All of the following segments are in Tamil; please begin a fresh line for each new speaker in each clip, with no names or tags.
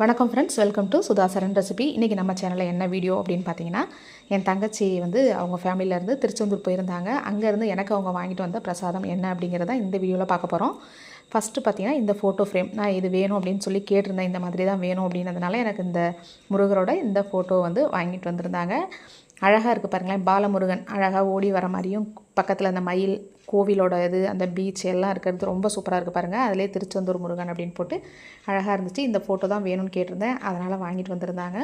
வணக்கம் friends welcome to Sudhasaran recipe இன்றைக்கி நம்ம சேனலில் என்ன வீடியோ அப்படின்னு பார்த்தீங்கன்னா என் தங்கச்சி வந்து அவங்க ஃபேமிலியிலேருந்து திருச்செந்தூர் போயிருந்தாங்க. அங்கேருந்து எனக்கு அவங்க வாங்கிட்டு வந்த பிரசாதம் என்ன அப்படிங்கிறத இந்த வீடியோவில் பார்க்க போகிறோம் ஃபஸ்ட்டு பார்த்தீங்கன்னா இந்த ஃபோட்டோ ஃப்ரேம் நான் இது வேணும் அப்படின்னு சொல்லி கேட்டிருந்தேன். இந்த மாதிரி தான் வேணும் அப்படின்றதுனால எனக்கு இந்த முருகரோட இந்த ஃபோட்டோ வந்து வாங்கிட்டு வந்திருந்தாங்க. அழகாக இருக்குது பாருங்களேன். பாலமுருகன் அழகாக ஓடி வர மாதிரியும் பக்கத்தில் அந்த மயில் கோவிலோட இது அந்த பீச் எல்லாம் இருக்கிறது ரொம்ப சூப்பராக இருக்குது பாருங்கள் அதிலே திருச்செந்தூர் முருகன் அப்படின்னு போட்டு அழகாக இருந்துச்சு. இந்த ஃபோட்டோ தான் வேணும்னு கேட்டிருந்தேன். அதனால் வாங்கிட்டு வந்திருந்தாங்க.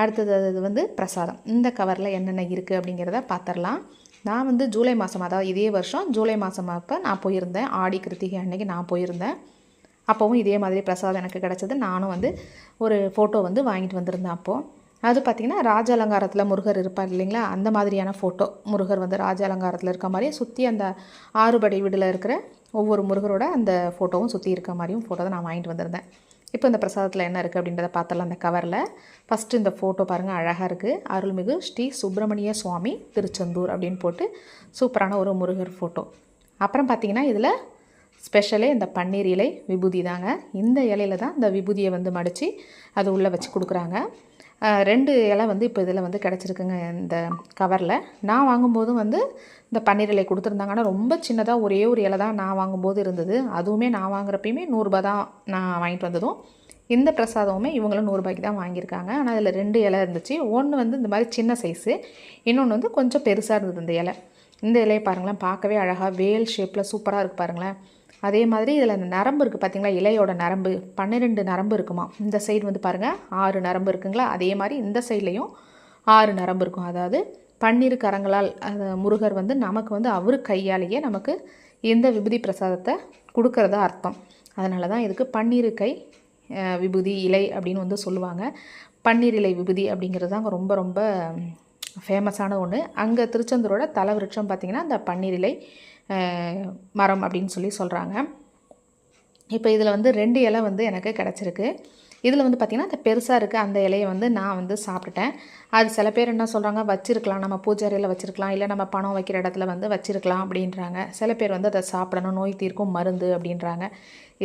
அடுத்தது இது வந்து பிரசாதம். இந்த கவரில் என்னென்ன இருக்குது அப்படிங்கிறத பார்த்துடலாம் நான் வந்து ஜூலை மாதம் அதாவது இதே வருஷம் ஜூலை மாதம் அப்போ நான் போயிருந்தேன். ஆடி கிருத்திகை அன்னைக்கு நான் போயிருந்தேன். அப்போவும் இதே மாதிரி பிரசாதம் எனக்கு கிடச்சது. நானும் வந்து ஒரு ஃபோட்டோ வந்து வாங்கிட்டு வந்திருந்தேன் அப்போது அது பார்த்திங்கன்னா ராஜ அலங்காரத்தில் முருகர் இருப்பார் இல்லைங்களா? அந்த மாதிரியான ஃபோட்டோ முருகர் வந்து ராஜ அலங்காரத்தில் இருக்க மாதிரியே சுற்றி அந்த ஆறுபடை வீடில் இருக்கிற ஒவ்வொரு முருகரோட அந்த ஃபோட்டோவும் சுற்றி இருக்க மாதிரியும் ஃபோட்டோ தான் நான் வாங்கிட்டு வந்திருந்தேன். இப்போ இந்த பிரசாதத்தில் என்ன இருக்குது அப்படின்றத பார்த்தலாம் அந்த கவரில் ஃபஸ்ட்டு இந்த ஃபோட்டோ பாருங்கள் அழகாக இருக்குது அருள்மிகு ஸ்ரீ சுப்பிரமணிய சுவாமி திருச்செந்தூர் அப்படின்னு போட்டு சூப்பரான ஒரு முருகர் ஃபோட்டோ அப்புறம் பார்த்திங்கன்னா இதில் ஸ்பெஷலே இந்த பன்னீர் இலை விபூதி தாங்க. இந்த இலையில தான் இந்த விபூதியை வந்து மடித்து அது உள்ளே வச்சு கொடுக்குறாங்க. ரெண்டு இலை வந்து இப்போ இதில் வந்து கிடச்சிருக்குங்க இந்த கவரில். நான் வாங்கும்போதும் வந்து இந்த பன்னீர் இலை கொடுத்துருந்தாங்க. ஆனால் ரொம்ப சின்னதாக ஒரே ஒரு இலை தான் நான் வாங்கும்போது இருந்தது. அதுவுமே நான் வாங்குறப்பயுமே நூறுரூபா தான் நான் வாங்கிட்டு வந்ததும். இந்த பிரசாதமுமே இவங்களும் நூறுரூபாய்க்கு தான் வாங்கியிருக்காங்க. ஆனால் அதில் ரெண்டு இலை இருந்துச்சு. ஒன்று வந்து இந்த மாதிரி சின்ன சைஸு இன்னொன்று வந்து கொஞ்சம் பெருசாக இருந்தது இந்த இலை. இந்த இலையை பாருங்களேன் பார்க்கவே அழகாக வேல் ஷேப்பில் சூப்பராக இருக்குது பாருங்களேன். அதே மாதிரி இதில் அந்த நரம்பு இருக்குது பார்த்தீங்களா இலையோட நரம்பு பன்னிரெண்டு நரம்பு இருக்குமா? இந்த சைடு வந்து பாருங்கள் ஆறு நரம்பு இருக்குங்களா? அதே மாதிரி இந்த சைட்லேயும் ஆறு நரம்பு இருக்கும். அதாவது பன்னிரு கரங்களால் முருகர் வந்து நமக்கு வந்து அவர் கையாலேயே நமக்கு இந்த விபூதி பிரசாதத்தை கொடுக்கறதா அர்த்தம். அதனால தான் இதுக்கு பன்னீர் கை விபூதி இலை அப்படின்னு வந்து சொல்லுவாங்க. பன்னீர் இலை விபூதி அப்படிங்கிறது தான் ரொம்ப ரொம்ப ஃபேமஸான ஒன்று அங்கே திருச்செந்தூரோட தல விருட்சம் பார்த்திங்கன்னா அந்த பன்னீர் இலை மரம் அப்படின்னு சொல்லி சொல்கிறாங்க இப்போ இதில் வந்து ரெண்டு இலை வந்து எனக்கு கிடச்சிருக்கு. இதில் வந்து பார்த்திங்கன்னா அந்த பெருசாக இருக்குது அந்த இலையை வந்து நான் வந்து சாப்பிட்டுட்டேன். அது சில பேர் என்ன சொல்கிறாங்க வச்சிருக்கலாம். நம்ம பூஜாரியில் அறையில் வச்சிருக்கலாம். இல்லை நம்ம பணம் வைக்கிற இடத்துல வந்து வச்சிருக்கலாம் அப்படின்றாங்க. சில பேர் வந்து அதை சாப்பிடணும். நோய் தீர்க்கும் மருந்து அப்படின்றாங்க.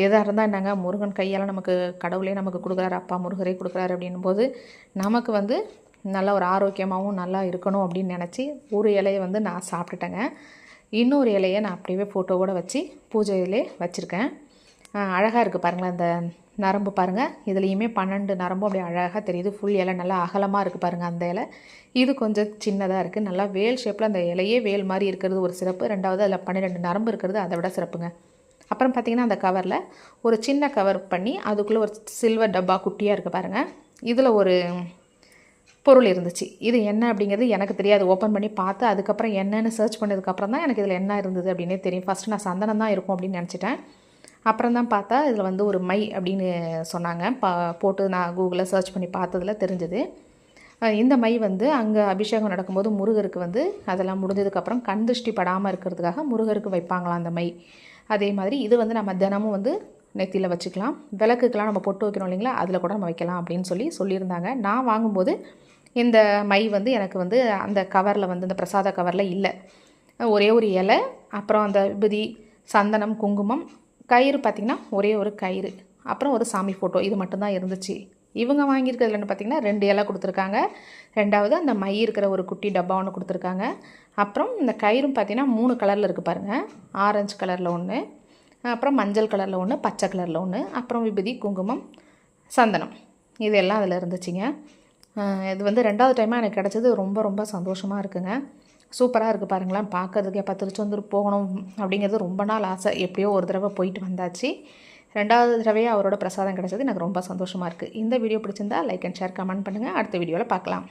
எதாக இருந்தால் என்னங்க முருகன் கையால் நமக்கு கடவுளே நமக்கு கொடுக்குறாரு அப்பா முருகரே கொடுக்குறாரு அப்படின்னும் போது நமக்கு வந்து நல்ல ஒரு ஆரோக்கியமாகவும் நல்லா இருக்கணும் அப்படின்னு நினச்சி ஒரு இலையை வந்து நான் சாப்பிட்டுட்டேங்க. இன்னொரு இலையை நான் அப்படியே ஃபோட்டோவோட வச்சு பூஜையிலே வச்சுருக்கேன். அழகாக இருக்குது பாருங்களேன் அந்த நரம்பு பாருங்கள் இதுலேயுமே பன்னெண்டு நரம்பும் அப்படியே அழகாக தெரியுது. ஃபுல் இலை நல்லா அகலமாக இருக்குது பாருங்கள் அந்த இலை. இது கொஞ்சம் சின்னதாக இருக்குது நல்லா வேல் ஷேப்பில் அந்த இலையே வேல் மாதிரி இருக்கிறது ஒரு சிறப்பு. ரெண்டாவது அதில் பன்னிரெண்டு நரம்பு இருக்கிறது அதை விட சிறப்புங்க. அப்புறம் பார்த்திங்கன்னா அந்த கவரில் ஒரு சின்ன கவர் பண்ணி அதுக்குள்ளே ஒரு சில்வர் டப்பா குட்டியாக இருக்குது பாருங்கள் இதில் ஒரு பொருள் இருந்துச்சு. இது என்ன அப்படிங்கிறது எனக்கு தெரியாது. ஓப்பன் பண்ணி பார்த்து அதுக்கப்புறம் என்னன்னு சர்ச் பண்ணதுக்கப்புறம் தான் எனக்கு இதில் என்ன இருந்தது அப்படின்னே தெரியும். ஃபஸ்ட்டு நான் சந்தனம் தான் இருக்கும் அப்படின்னு நினச்சிட்டேன். அப்புறம் தான் பார்த்தா இதில் வந்து ஒரு மை அப்படின்னு சொன்னாங்க. பா போட்டு நான் கூகுளில் சர்ச் பண்ணி பார்த்ததில் தெரிஞ்சது. இந்த மை வந்து அங்கே அபிஷேகம் நடக்கும்போது முருகருக்கு வந்து அதெல்லாம் முடிஞ்சதுக்கப்புறம் கண் திருஷ்டி படாமல் இருக்கிறதுக்காக முருகருக்கு வைப்பாங்களாம் அந்த மை. அதே மாதிரி இது வந்து நம்ம தினமும் வந்து நெத்தியில் வச்சுக்கலாம். விளக்குக்கெலாம் நம்ம பொட்டு வைக்கணும் இல்லைங்களா? அதில் கூட நம்ம வைக்கலாம் அப்படின்னு சொல்லி சொல்லியிருந்தாங்க. நான் வாங்கும்போது இந்த மை வந்து எனக்கு வந்து அந்த கவரில் வந்து இந்த பிரசாத கவரில் இல்லை. ஒரே ஒரு இலை அப்புறம் அந்த விபதி சந்தனம் குங்குமம் கயிறு பார்த்திங்கன்னா ஒரே ஒரு கயிறு. அப்புறம் ஒரு சாமி ஃபோட்டோ இது மட்டும்தான் இருந்துச்சு. இவங்க வாங்கியிருக்கிறதுலன்னு பார்த்திங்கன்னா ரெண்டு இலை கொடுத்துருக்காங்க. ரெண்டாவது அந்த மை இருக்கிற ஒரு குட்டி டப்பா ஒன்று கொடுத்துருக்காங்க. அப்புறம் இந்த கயிறும் பார்த்திங்கன்னா மூணு கலரில் இருக்குது பாருங்கள் ஆரஞ்சு கலரில் ஒன்று அப்புறம் மஞ்சள் கலரில் ஒன்று பச்சை கலரில் ஒன்று அப்புறம் விபதி குங்குமம் சந்தனம். இதெல்லாம் அதில் இருந்துச்சுங்க. இது வந்து ரெண்டாவது டைமாக எனக்கு கிடச்சது. ரொம்ப ரொம்ப சந்தோஷமாக இருக்குங்க. சூப்பராக இருக்குது பாருங்களேன். பார்க்கறதுக்கு எப்போ திருச்செந்தூர் போகணும் அப்படிங்கிறது ரொம்ப நாள் ஆசை. எப்படியோ ஒரு தடவை போயிட்டு வந்தாச்சு. ரெண்டாவது தடவையாக அவரோட பிரசாதம் கிடச்சது. எனக்கு ரொம்ப சந்தோஷமாக இருக்குது இந்த வீடியோ பிடிச்சிருந்தா லைக் அண்ட் ஷேர் கமெண்ட் பண்ணுங்கள் அடுத்த வீடியோவில் பார்க்கலாம்.